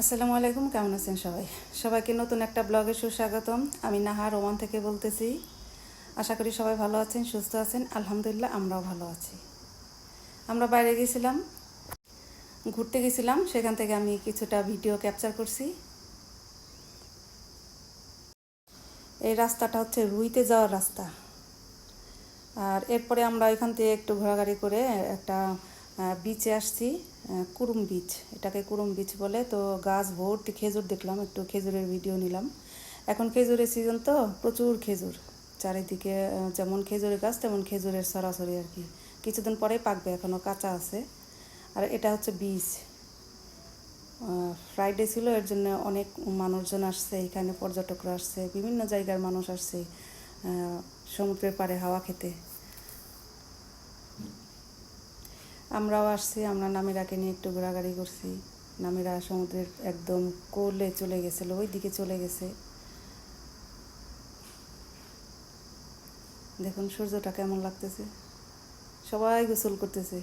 আসসালামু আলাইকুম, কেমন আছেন সবাই? সবাইকে নতুন একটা ব্লগে সুস্বাগতম। আমি নাহা রোমান থেকে বলতেছি। আশা করি সবাই ভালো আছেন, সুস্থ আছেন। আলহামদুলিল্লাহ, আমরাও ভালো আছি। আমরা বাইরে গেছিলাম, ঘুরতে গেছিলাম। সেখান থেকে আমি কিছুটা ভিডিও ক্যাপচার করছি। এই রাস্তাটা হচ্ছে রুইতে যাওয়ার রাস্তা। আর এরপরে আমরা এখান থেকে একটু ঘোরাঘুরি করে একটা বিচে আসছি। কুরুম বিচ এটাকে কুরুম বিচ বলে। তো গাছ ভর্তি খেজুর দেখলাম, একটু খেজুরের ভিডিও নিলাম। এখন খেজুরের সিজন তো প্রচুর খেজুর। চারিদিকে যেমন খেজুরের গাছ, তেমন খেজুরের সরাসরি আর কি। কিছুদিন পরে পাকবে এখনও কাঁচা আছে। আর এটা হচ্ছে বিচ ফ্রাইডে ছিল, এর জন্য অনেক মানুষজন আসছে, এখানে পর্যটকরা আসছে, বিভিন্ন জায়গার মানুষ আসছে সমুদ্রের পাড়ে হাওয়া খেতে। আমরাও আসছি, আমরা নামিরাকে নিয়ে একটু ঘোরাঘুরি করছি। নামিরা সমুদ্রের একদম কোলে চলে গেছিল ওই দিকে চলে গেছে। দেখুন সূর্যটা কেমন লাগতেছে। সবাই গোসল করতেছে।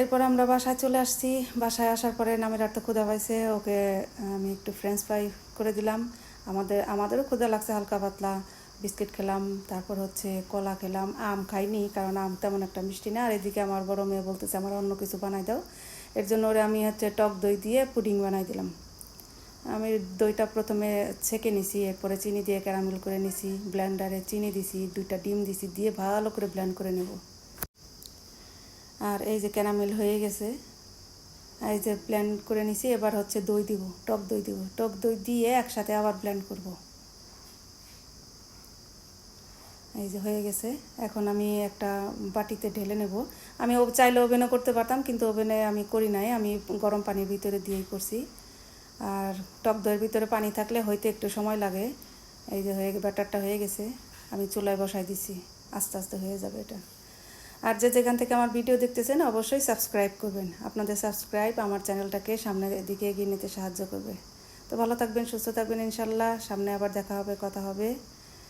এরপর আমরা বাসায় চলে আসছি। বাসায় আসার পরে নামের তো ক্ষুধা পাইছে, ওকে আমি একটু ফ্রেঞ্চ ফ্রাই করে দিলাম। আমাদের, আমাদেরও ক্ষুধা লাগছে হালকা পাতলা। বিস্কিট খেলাম, তারপর হচ্ছে কলা খেলাম, আম খাইনি কারণ আম তেমন একটা মিষ্টি না। আর এদিকে আমার বড় মেয়ে বলতেছে, আমার অন্য কিছু বানাই দাও। এর জন্য ওরে আমি হচ্ছে টক দই দিয়ে পুডিং বানাই দিলাম। আমি দইটা প্রথমে ছেঁকে নিছি, এরপরে চিনি দিয়ে ক্যারামেল করে নিছি, ব্লেন্ডারে চিনি দিছি, দুইটা ডিম দিছি, দিয়ে ভালো করে ব্লেন্ড করে নেব। আর এই যে ক্যারামেল হয়ে গেছে, এই যে ব্লেন্ড করে নিছি, এবার হচ্ছে দই দিব, টক দই দিব। টক দই দিয়ে একসাথে আবার ব্লেন্ড করব। এই যে হয়ে গেছে। এখন আমি একটা বাটিতে ঢেলে নেব। আমি ও চাইলে ওভেনও করতে পারতাম, কিন্তু ওভেনে আমি করি নাই। আমি গরম পানির ভিতরে দিয়েই করছি। আর টক দইয়ের ভিতরে পানি থাকলে হয়তো একটু সময় লাগে। এই যে হয়ে ব্যাটারটা হয়ে গেছে। আমি চুলায় বসাই দিছি। আস্তে আস্তে হয়ে যাবে এটা। আর যে যেখান থেকে আমার ভিডিও দেখতেছেন, অবশ্যই সাবস্ক্রাইব করবেন। আপনাদের সাবস্ক্রাইব আমার চ্যানেলটাকে সামনের দিকে এগিয়ে নিতে সাহায্য করবে। তো ভালো থাকবেন, সুস্থ থাকবেন ইনশাল্লাহ। সামনে আবার দেখা হবে, কথা হবে।